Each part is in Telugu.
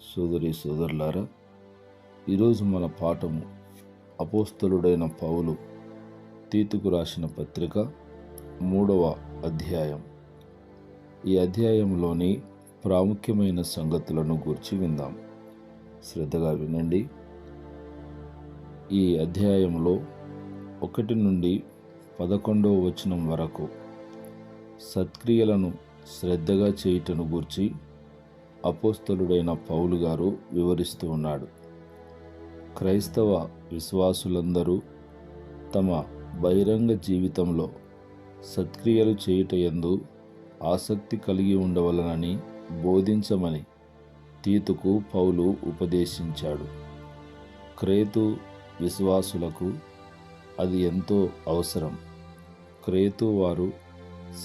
సోదరి సోదరులారా ఈరోజు మన పాఠము అపోస్తలుడైన పౌలు తీతుకు రాసిన పత్రిక మూడవ అధ్యాయం. ఈ అధ్యాయంలోని ప్రాముఖ్యమైన సంగతులను గురించి విందాం. శ్రద్ధగా వినండి. ఈ అధ్యాయంలో ఒకటి నుండి పదకొండవ వచనం వరకు సత్క్రియలను శ్రద్ధగా చేయుటను గూర్చి అపోస్తలుడైన పౌలు గారు వివరిస్తూ ఉన్నాడు. క్రైస్తవ విశ్వాసులందరూ తమ బహిరంగ జీవితంలో సత్క్రియలు చేయుట ఎందు ఆసక్తి కలిగి ఉండవలనని బోధించమని తీతుకు పౌలు ఉపదేశించాడు. క్రేతు విశ్వాసులకు అది ఎంతో అవసరం. క్రేతు వారు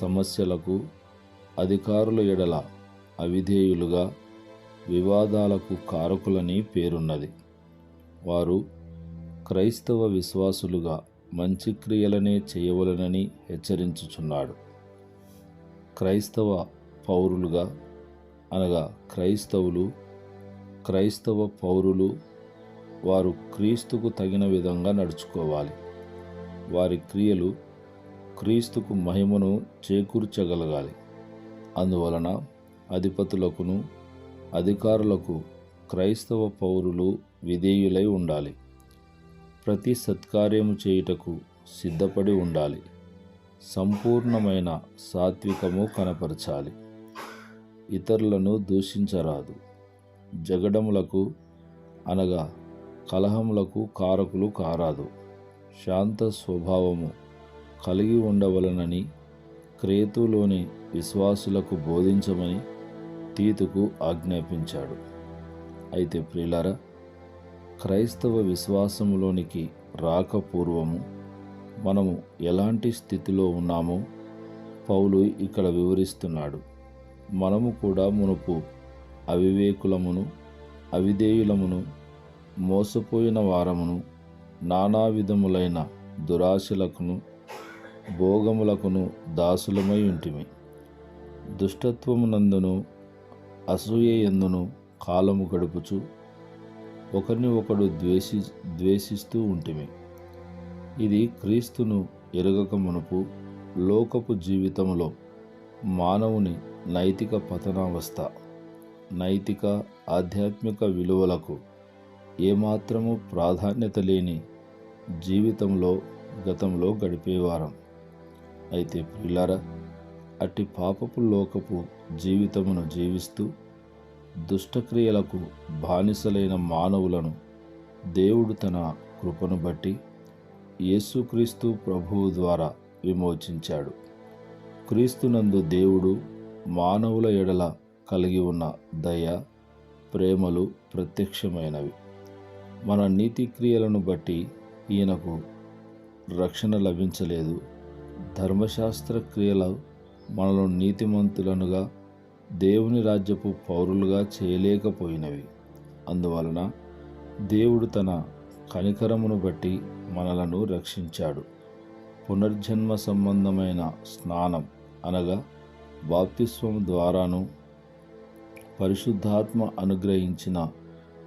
సమస్యలకు అధికారుల ఎడల అవిధేయులుగా వివాదాలకు కారకులని పేరున్నది. వారు క్రైస్తవ విశ్వాసులుగా మంచి క్రియలనే చేయవలనని హెచ్చరించుచున్నాడు. క్రైస్తవ పౌరులుగా అనగా క్రైస్తవులు క్రైస్తవ పౌరులు వారు క్రీస్తుకు తగిన విధంగా నడుచుకోవాలి. వారి క్రియలు క్రీస్తుకు మహిమను చేకూర్చగలగాలి. అందువలన అధిపతులకును అధికారులకు క్రైస్తవ పౌరులు విధేయులై ఉండాలి. ప్రతి సత్కార్యము చేయుటకు సిద్ధపడి ఉండాలి. సంపూర్ణమైన సాత్వికము కనపరచాలి. ఇతరులను దూషించరాదు. జగడములకు అనగా కలహములకు కారకులు కారాదు. శాంత స్వభావము కలిగి ఉండవలనని క్రేతులోని విశ్వాసులకు బోధించమని తీతుకు ఆజ్ఞాపించాడు. అయితే ప్రియులారా క్రైస్తవ విశ్వాసములోనికి రాకపూర్వము మనము ఎలాంటి స్థితిలో ఉన్నామో పౌలు ఇక్కడ వివరిస్తున్నాడు. మనము కూడా మునుపు అవివేకులమును అవిధేయులమును మోసపోయిన వారమును నానా విధములైన దురాశలకును భోగములకును దాసులమై ఉంటిమి. దుష్టత్వమునందును అసూయ ఎందును కాలము గడుపుచు ఒకరిని ఒకడు ద్వేషి ద్వేషిస్తూ ఉంటిమి. ఇది క్రీస్తును ఎరగక మునుపు లోకపు జీవితంలో మానవుని నైతిక పతనావస్థ నైతిక ఆధ్యాత్మిక విలువలకు ఏమాత్రము ప్రాధాన్యత లేని జీవితంలో గతంలో గడిపేవారం అయితే ప్రియులారా అట్టి పాపపు లోకపు జీవితమును జీవిస్తూ దుష్టక్రియలకు బానిసలైన మానవులను దేవుడు తన కృపను బట్టి యేసుక్రీస్తు ప్రభువు ద్వారా విమోచించాడు. క్రీస్తునందు దేవుడు మానవుల ఎడల కలిగి ఉన్న దయ ప్రేమలు ప్రత్యక్షమైనవి. మన నీతి క్రియలను బట్టి ఈయనకు రక్షణ లభించలేదు. ధర్మశాస్త్ర క్రియలు మనలో నీతిమంతులనుగా దేవుని రాజ్యపు పౌరులుగా చేయలేకపోయినవి. అందువలన దేవుడు తన కనికరమును బట్టి మనలను రక్షించాడు. పునర్జన్మ సంబంధమైన స్నానం అనగా బాప్తిస్వం ద్వారాను పరిశుద్ధాత్మ అనుగ్రహించిన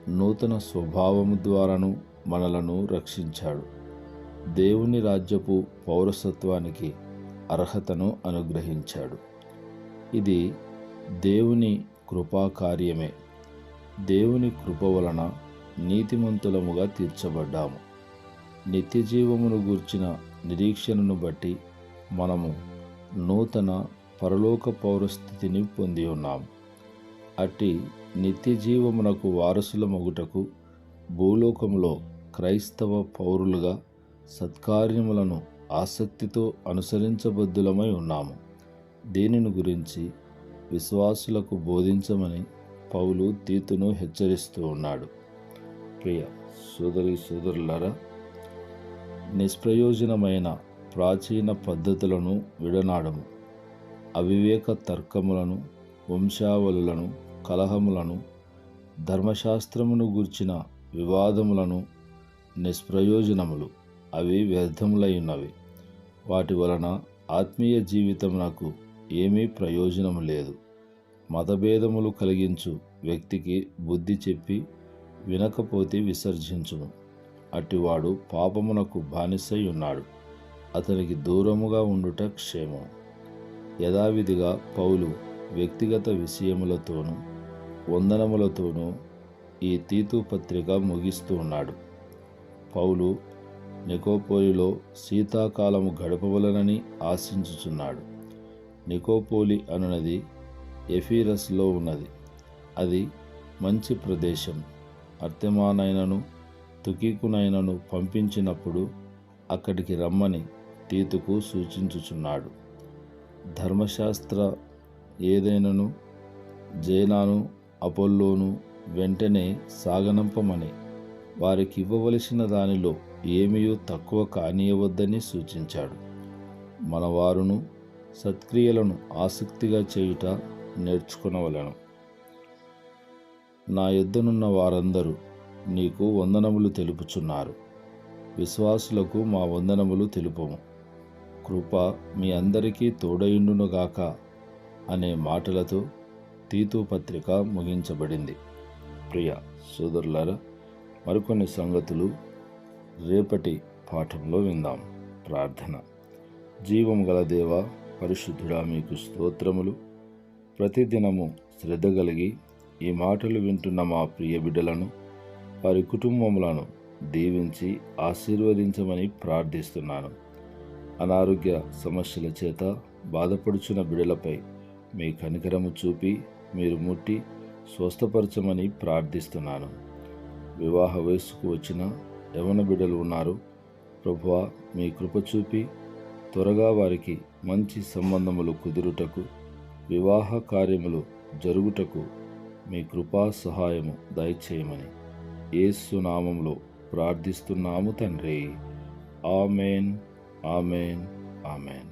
నూతన స్వభావము ద్వారాను మనలను రక్షించాడు. దేవుని రాజ్యపు పౌరసత్వానికి అర్హతను అనుగ్రహించాడు. ఇది దేవుని కృపాకార్యమే. దేవుని కృప వలన నీతిమంతులముగా తీర్చబడ్డాము. నిత్య జీవమును గూర్చిన నిరీక్షణను బట్టి మనము నూతన పరలోక పౌరస్థితిని పొంది ఉన్నాము. అట్టి నిత్య జీవమునకు వారసుల మొగుటకు భూలోకములో క్రైస్తవ పౌరులుగా సత్కార్యములను ఆసక్తితో అనుసరించబద్దులమై ఉన్నాము. దీనిని గురించి విశ్వాసులకు బోధించమని పౌలు తీతును హెచ్చరిస్తూ ఉన్నాడు. ప్రియ సోదరి సోదరులారా నిష్ప్రయోజనమైన ప్రాచీన పద్ధతులను విడనాడము. అవివేక తర్కములను వంశావళులను కలహములను ధర్మశాస్త్రమును గూర్చిన వివాదములను నిష్ప్రయోజనములు. అవి వ్యర్థములైనవి. ఉన్నవి వాటి వలన ఆత్మీయ జీవితం నాకు ఏమీ ప్రయోజనం లేదు. మతభేదములు కలిగించు వ్యక్తికి బుద్ధి చెప్పి వినకపోతే విసర్జించును. అట్టివాడు పాపమునకు బానిసై ఉన్నాడు. అతనికి దూరముగా ఉండుట క్షేమం. యథావిధిగా పౌలు వ్యక్తిగత విషయములతోనూ వందనములతోనూ ఈ తీతు పత్రిక ముగిస్తూ ఉన్నాడు. పౌలు నికోపోలిలో శీతాకాలము గడపవలనని ఆశించుచున్నాడు. నికోపోలి అనునది ఎఫీరస్లో ఉన్నది. అది మంచి ప్రదేశం. అర్తెమానైనను తుకీకునైనను పంపించినప్పుడు అక్కడికి రమ్మని తీతుకు సూచించుచున్నాడు. ధర్మశాస్త్ర ఏదైనను జైనాను అపోల్లోను వెంటనే సాగనంపమని వారికి ఇవ్వవలసిన దానిలో ఏమీయూ తక్కువ కానియవద్దని సూచించాడు. మనవారును సత్క్రియలను ఆసక్తిగా చేయుట నేర్చుకునవలను. నా యొద్దనున్న వారందరూ నీకు వందనములు తెలుపుచున్నారు. విశ్వాసులకు మా వందనములు తెలుపము. కృప మీ అందరికీ తోడయుండునుగాక అనే మాటలతో తీతు పత్రిక ముగించబడింది. ప్రియ సోదరులారా మరికొన్ని సంగతులు రేపటి పాఠంలో విందాం. ప్రార్థన. జీవం గల దేవ పరిశుద్ధుడా మీకు స్తోత్రములు. ప్రతిదినము శ్రద్ధ కలిగి ఈ మాటలు వింటున్న మా ప్రియ బిడ్డలను వారి కుటుంబములను దీవించి ఆశీర్వదించమని ప్రార్థిస్తున్నాను. అనారోగ్య సమస్యల చేత బాధపడుచున్న బిడలపై మీ కనికరము చూపి మీరు ముట్టి స్వస్థపరచమని ప్రార్థిస్తున్నాను. వివాహ వయస్సుకు వచ్చిన యవన బిడ్డలు ఉన్నారు. ప్రభువా మీ కృప చూపి త్వరగా వారికి మంచి సంబంధములు కుదురుటకు వివాహ కార్యములు జరుగుటకు మీ కృపా సహాయము దయచేయమని ఏసు నామంలో ప్రార్థిస్తున్నాము తండ్రి. Amen amen amen.